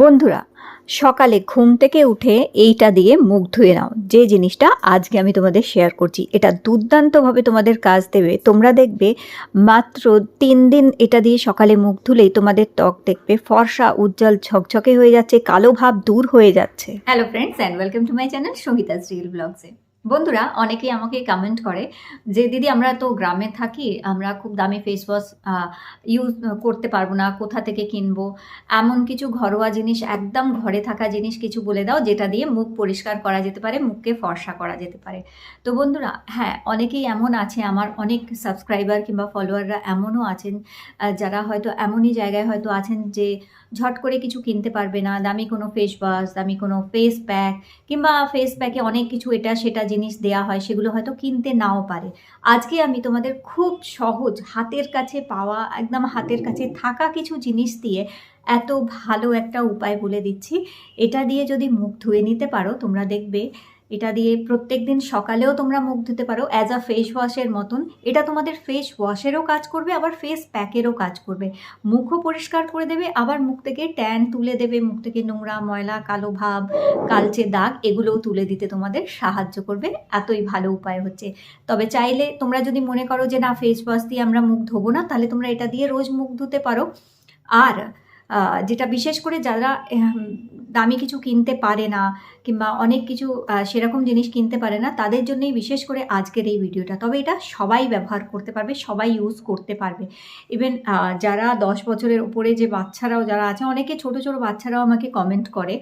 বন্ধুরা, সকালে ঘুম থেকে উঠে এইটা দিয়ে মুখ ধুয়ে নাও। যে জিনিসটা আজকে আমি তোমাদের শেয়ার করছি, এটা দুর্দান্তভাবে তোমাদের কাজ দেবে। তোমরা দেখবে মাত্র তিন দিন এটা দিয়ে সকালে মুখ ধুলেই তোমাদের ত্বক দেখবে ফর্সা, উজ্জ্বল, ঝকঝকে হয়ে যাচ্ছে, কালো ভাব দূর হয়ে যাচ্ছে। Hello friends and welcome to my channel Sangeeta Srila ব্লগসে বন্ধুরা, অনেকেই আমাকে কমেন্ট করে যে, দিদি, আমরা তো গ্রামে থাকি, আমরা খুব দামি ফেস ওয়াশ ইউজ করতে পারব না, কোথা থেকে কিনবো? এমন কিছু ঘরোয়া জিনিস, একদম ঘরে থাকা জিনিস কিছু বলে দাও, যেটা দিয়ে মুখ পরিষ্কার করা যেতে পারে, মুখকে ফর্সা করা যেতে পারে। তো বন্ধুরা হ্যাঁ অনেকেই এমন আছে, আমার অনেক সাবস্ক্রাইবার কিংবা ফলোয়াররা এমনও আছেন যারা হয়তো এমনই জায়গায় হয়তো আছেন যে, ঝট করে কিছু কিনতে পারবে না, দামি কোনো ফেস ওয়াশ দামি কোনো ফেস প্যাক কিংবা ফেস প্যাকে অনেক কিছু এটা সেটা জিনিস দেয়া হয়, সেগুলো হয়তো কিনতে নাও পারে। আজকে আমি তোমাদের খুব সহজ হাতের কাছে পাওয়া, একদম হাতের কাছে থাকা কিছু জিনিস দিয়ে এত ভালো একটা উপায় বলে দিচ্ছি। এটা দিয়ে যদি মুখ ধুয়ে নিতে পারো, তোমরা দেখবে এটা দিয়ে প্রত্যেক দিন সকালেও তোমরা মুখ ধুতে পারো অ্যাজ আ ফেস ওয়াশের মতন। এটা তোমাদের ফেস ওয়াশেরও কাজ করবে, আবার ফেস প্যাকেরও কাজ করবে। মুখও পরিষ্কার করে দেবে, আবার মুখ থেকে ট্যান তুলে দেবে, মুখ থেকে নোংরা, ময়লা, কালো ভাব, কালচে দাগ, এগুলোও তুলে দিতে তোমাদের সাহায্য করবে। এতই ভালো উপায় হচ্ছে। তবে চাইলে তোমরা যদি মনে করো যে, না ফেস ওয়াশ দিয়ে আমরা মুখ ধোবো না, তাহলে তোমরা এটা দিয়ে রোজ মুখ ধুতে পারো। আর যেটা বিশেষ করে যারা দামি কিছু কিনতে পারে না কিংবা অনেক কিছু সেরকম জিনিস কিনতে পারে না, তাদের জন্যই বিশেষ করে আজকের এই ভিডিওটা। তবে এটা সবাই ব্যবহার করতে পারবে, সবাই ইউজ করতে পারবে। ইভেন যারা দশ বছরের উপরে যে বাচ্চারাও যারা আছে, অনেকে ছোট ছোট বাচ্চারাও আমাকে কমেন্ট করে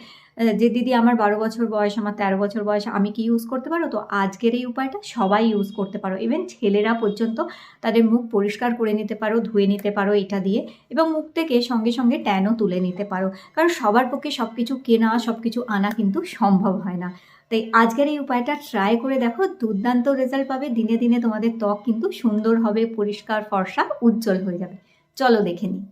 যে দিদি আমার বারো বছর বয়স, আমার তেরো বছর বয়স, আমি কি ইউজ করতে পারো? তো আজকের এই উপায়টা সবাই ইউজ করতে পারো। ইভেন ছেলেরা পর্যন্ত তাদের মুখ পরিষ্কার করে নিতে পারো, ধুয়ে নিতে পারো এটা দিয়ে এবং মুখ থেকে সঙ্গে সঙ্গে ট্যানও তুলে নিতে পারো। কারণ সবার পক্ষে সব কিছু কেনা সব কিছু আনা কিন্তু সম্ভব হয় না। তাই আজকের এই উপায়টা ট্রাই করে দেখো, দুর্দান্ত রেজাল্ট পাবে। দিনে দিনে তোমাদের ত্বক কিন্তু সুন্দর হবে, পরিষ্কার, ফর্সা, উজ্জ্বল হয়ে যাবে। চলো দেখে নিই।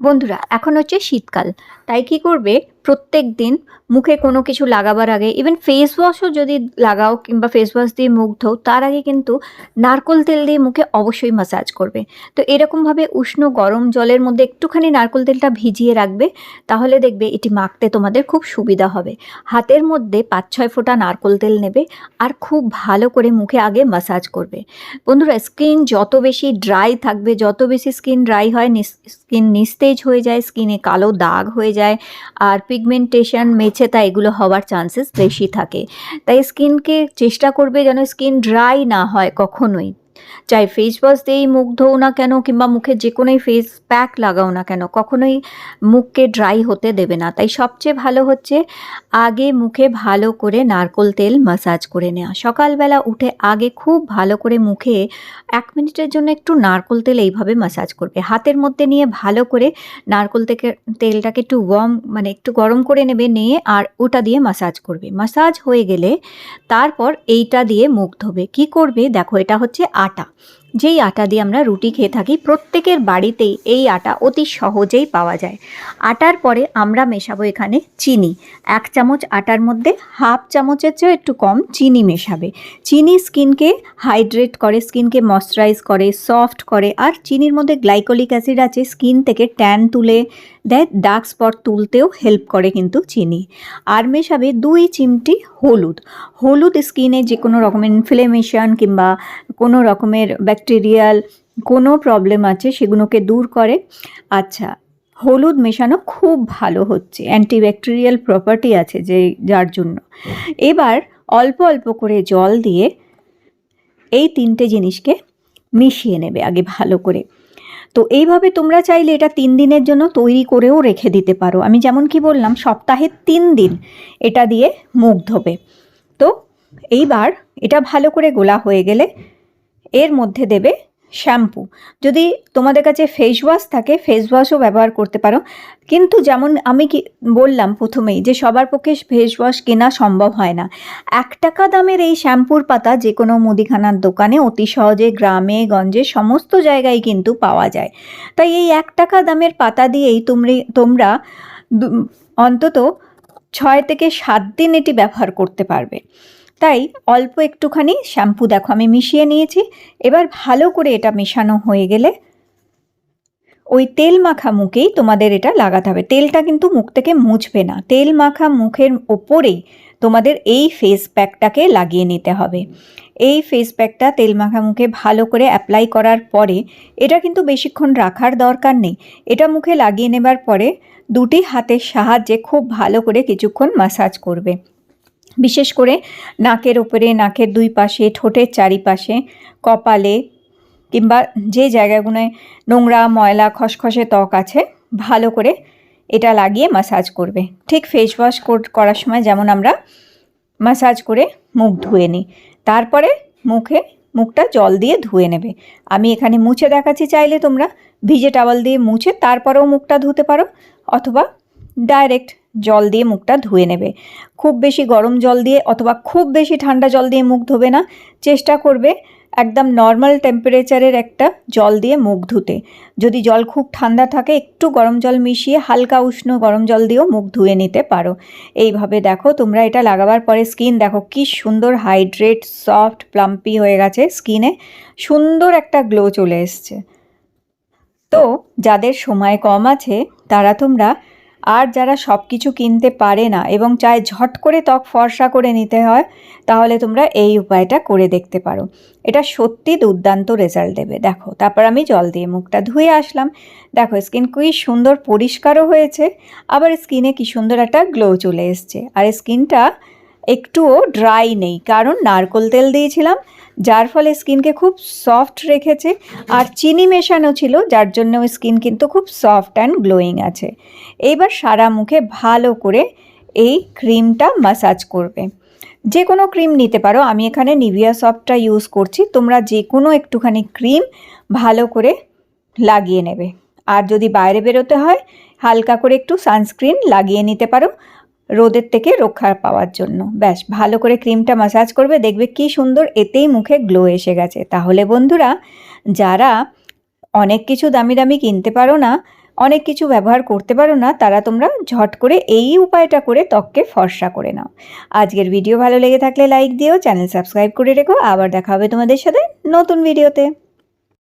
বন্ধুরা, এখন হচ্ছে শীতকাল। তাই কি করবে? প্রত্যেক দিন মুখে কোনো কিছু লাগাবার আগে ইভেন ফেস ওয়াশও যদি লাগাও কিংবা ফেস ওয়াশ দিয়ে মুখ ধোও, তার আগে কিন্তু নারকোল তেল দিয়ে মুখে অবশ্যই মাসাজ করবে। তো এরকমভাবে উষ্ণ গরম জলের মধ্যে একটুখানি নারকোল তেলটা ভিজিয়ে রাখবে, তাহলে দেখবে এটি মাখতে তোমাদের খুব সুবিধা হবে। হাতের মধ্যে পাঁচ ছয় ফোঁটা নারকোল তেল নেবে আর খুব ভালো করে মুখে আগে মাসাজ করবে। বন্ধুরা স্কিন যত বেশি ড্রাই থাকবে, যত বেশি স্কিন ড্রাই হয় স্কিন নিস্তেজ হয়ে যায় স্কিনে কালো দাগ হয়ে যায়, আর পিগমেন্টেশন মেছেতা এগুলো হওয়ার চান্সেস বেশি থাকে। তাই স্কিনকে চেষ্টা করবে যেন স্কিন ড্রাই না হয় কখনোই। চাই ফেস ওয়াশ দিয়েই মুখ ধোও না কেন কিংবা মুখে যে কোনোই ফেস প্যাক লাগাও না কেন, কখনোই মুখকে ড্রাই হতে দেবে না। তাই সবচেয়ে ভালো হচ্ছে আগে মুখে ভালো করে নারকোল তেল মাসাজ করে নেওয়া। সকালবেলা উঠে আগে খুব ভালো করে মুখে এক মিনিটের জন্য একটু নারকোল তেল এইভাবে মাসাজ করবে। হাতের মধ্যে নিয়ে ভালো করে নারকোল থেকে তেলটাকে একটু ওয়ার্ম মানে একটু গরম করে নেবে, নিয়ে আর ওটা দিয়ে মাসাজ করবে। মাসাজ হয়ে গেলে তারপর এইটা দিয়ে মুখ ধোবে। কি করবে? দেখো, এটা হচ্ছে আটা যেই আটা দিয়ে আমরা রুটি খেয়ে থাকি, প্রত্যেকের বাড়িতেই এই আটা অতি সহজেই পাওয়া যায়। আটার পরে আমরা মেশাবো এখানে চিনি। এক চামচ আটার মধ্যে হাফ চামচের চেয়েও একটু কম চিনি মেশাবে। চিনি স্কিনকে হাইড্রেট করে, স্কিনকে ময়শ্চারাইজ করে, সফট করে, আর চিনির মধ্যে গ্লাইকোলিক অ্যাসিড আছে, স্কিন থেকে ট্যান তুলে দেয় ডার্ক স্পট তুলতেও হেল্প করে কিন্তু চিনি। আর মেশাবে দুই চিমটি হলুদ। হলুদ স্কিনে যে কোনো রকমের ইনফ্লেমেশন কিংবা কোনো রকমের ব্যাকটেরিয়াল কোনো প্রবলেম আছে, সেগুলোকে দূর করে। আচ্ছা হলুদ মেশানো খুব ভালো হচ্ছে অ্যান্টিব্যাকটেরিয়াল প্রপার্টি আছে যে, যার জন্য। এবার অল্প অল্প করে জল দিয়ে এই তিনটে জিনিসকে মিশিয়ে নেবে আগে ভালো করে। তো এইভাবে তোমরা চাইলে এটা তিন দিনের জন্য তৈরি করেও রেখে দিতে পারো। আমি যেমন কি বললাম, সপ্তাহে তিন দিন এটা দিয়ে মুখ ধোবে। তো এইবার এটা ভালো করে গোলা হয়ে গেলে এর মধ্যে দেবে শ্যাম্পু। যদি তোমাদের কাছে ফেস ওয়াশ থাকে ফেস ওয়াশও ব্যবহার করতে পারো। কিন্তু যেমন আমি কি বললাম প্রথমেই যে সবার পক্ষে ফেস ওয়াশ কেনা সম্ভব হয় না। এক টাকা দামের এই শ্যাম্পুর পাতা যে কোনো মুদিখানার দোকানে অতি সহজে গ্রামে, গঞ্জে সমস্ত জায়গায় কিন্তু পাওয়া যায়। তাই এই এক টাকা দামের পাতা দিয়েই তোমরা তোমরা অন্তত ছয় থেকে সাত দিন এটি ব্যবহার করতে পারবে। তাই অল্প একটুখানি শ্যাম্পু দেখো, আমি মিশিয়ে নিয়েছি। এবার ভালো করে এটা মেশানো হয়ে গেলে ওই তেল মাখা মুখেই তোমাদের এটা লাগাতে হবে। তেলটা কিন্তু মুখ থেকে মুছবে না। তেল মাখা মুখের ওপরেই তোমাদের এই ফেস প্যাকটাকে লাগিয়ে নিতে হবে। এই ফেস প্যাকটা তেল মাখা মুখে ভালো করে অ্যাপ্লাই করার পরে এটা কিন্তু বেশিক্ষণ রাখার দরকার নেই। এটা মুখে লাগিয়ে নেবার পরে দুটি হাতের সাহায্যে খুব ভালো করে কিছুক্ষণ মাসাজ করবে। বিশেষ করে নাকের ওপরে নাকের দুই পাশে, ঠোঁটের চারিপাশে, কপালে কিংবা যে জায়গাগুলোয় নোংরা, ময়লা, খসখসে ত্বক আছে, ভালো করে এটা লাগিয়ে মাসাজ করবে। ঠিক ফেস ওয়াশ করার সময় যেমন আমরা মাসাজ করে মুখ ধুয়ে নিই, তারপরে মুখে মুখটা জল দিয়ে ধুয়ে নেবে। আমি এখানে মুছে দেখাচ্ছি চাইলে তোমরা ভিজে টাওয়াল দিয়ে মুছে তারপরেও মুখটা ধুতে পারো, অথবা ডাইরেক্ট জল দিয়ে মুখটা ধুয়ে নেবে। খুব বেশি গরম জল দিয়ে অথবা খুব বেশি ঠান্ডা জল দিয়ে মুখ ধোবে না, চেষ্টা করবে একদম নর্মাল টেম্পারেচারের একটা জল দিয়ে মুখ ধুতে। যদি জল খুব ঠান্ডা থাকে, একটু গরম জল মিশিয়ে হালকা উষ্ণ গরম জল দিয়েও মুখ ধুয়ে নিতে পারো। এইভাবে দেখো তোমরা এটা লাগাবার পরে স্কিন দেখো কি সুন্দর হাইড্রেট সফট প্লাম্পি হয়ে গেছে স্কিনে সুন্দর একটা গ্লো চলে এসছে। তো যাদের সময় কম আছে, তারা তোমরা আর যারা সব কিছু কিনতে পারে না এবং চায় ঝট করে ত্বক ফর্সা করে নিতে হয়, তাহলে তোমরা এই উপায়টা করে দেখতে পারো। এটা সত্যি দুর্দান্ত রেজাল্ট দেবে। দেখো, তারপর আমি জল দিয়ে মুখটা ধুয়ে আসলাম। দেখো, স্কিন খুবই সুন্দর পরিষ্কারও হয়েছে, আবার স্কিনে কি সুন্দর একটা গ্লো চলে এসছে। আর স্কিনটা একটুও ড্রাই নেই, কারণ নারকোল তেল দিয়েছিলাম যার ফলে স্কিনকে খুব সফট রেখেছে আর চিনি মেশানো ছিল, যার জন্য স্কিন কিন্তু খুব সফট অ্যান্ড গ্লোয়িং আছে। এইবার সারা মুখে ভালো করে এই ক্রিমটা মাসাজ করবে। যে কোনো ক্রিম নিতে পারো, আমি এখানে নিভিয়া সফটটা ইউজ করছি, তোমরা যে কোনো একটুখানি ক্রিম ভালো করে লাগিয়ে নেবে। আর যদি বাইরে বেরোতে হয়, হালকা করে একটু সানস্ক্রিন লাগিয়ে নিতে পারো রোদের থেকে রক্ষা পাওয়ার জন্য। ব্যাস, ভালো করে ক্রিমটা মাসাজ করবে, দেখবে কি সুন্দর এতেই মুখে গ্লো এসে গেছে। তাহলে বন্ধুরা, যারা অনেক কিছু দামি দামি কিনতে পারো না, অনেক কিছু ব্যবহার করতে পারো না, তারা তোমরা ঝট করে এই উপায়টা করে ত্বককে ফর্সা করে নাও। আজকের ভিডিও ভালো লেগে থাকলে লাইক দিও চ্যানেল সাবস্ক্রাইব করে রেখো। আবার দেখা হবে তোমাদের সাথে নতুন ভিডিওতে